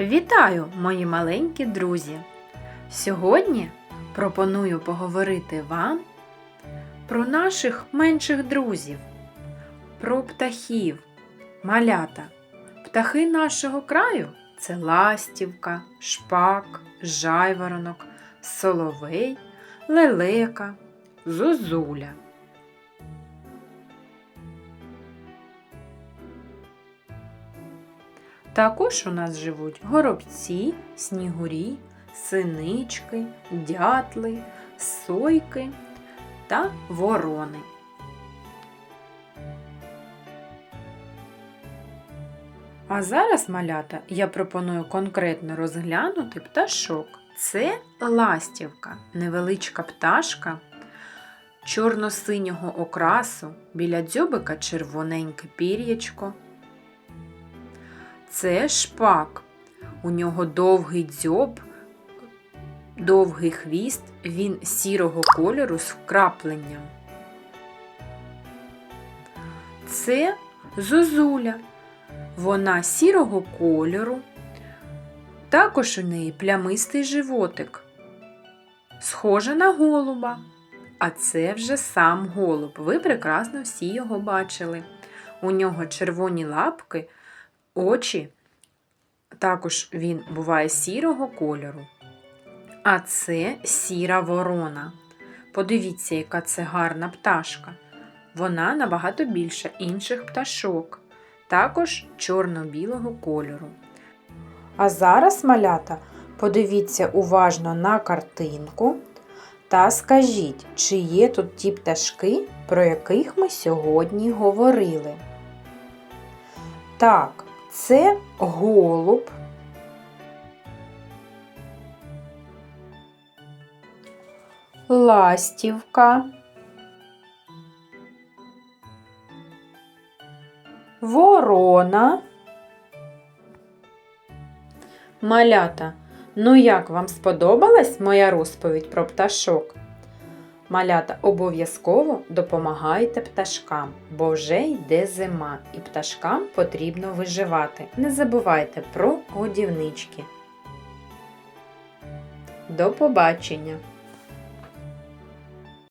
Вітаю, мої маленькі друзі! Сьогодні пропоную поговорити вам про наших менших друзів, про птахів, малята. Птахи нашого краю це ластівка, шпак, жайворонок, соловей, лелека, зозуля. Також у нас живуть горобці, снігурі, синички, дятли, сойки та ворони. А зараз, малята, я пропоную конкретно розглянути пташок. Це ластівка, невеличка пташка чорно-синього окрасу, біля дзьобика червоненьке пір'ячко. Це шпак. У нього довгий дзьоб, довгий хвіст, він сірого кольору з вкрапленням. Це зозуля. Вона сірого кольору. Також у неї плямистий животик. Схожа на голуба. А це вже сам голуб. Ви прекрасно всі його бачили. У нього червоні лапки очі. Також він буває сірого кольору. А це сіра ворона. Подивіться, яка це гарна пташка. Вона набагато більша інших пташок, також чорно-білого кольору. А зараз, малята, подивіться уважно на картинку та скажіть, чи є тут ті пташки, про яких ми сьогодні говорили. Так, це голуб. Ластівка. Ворона. Малята, ну як вам сподобалась моя розповідь про пташок? Малята, обов'язково допомагайте пташкам, бо вже йде зима, і пташкам потрібно виживати. Не забувайте про годівнички. До побачення!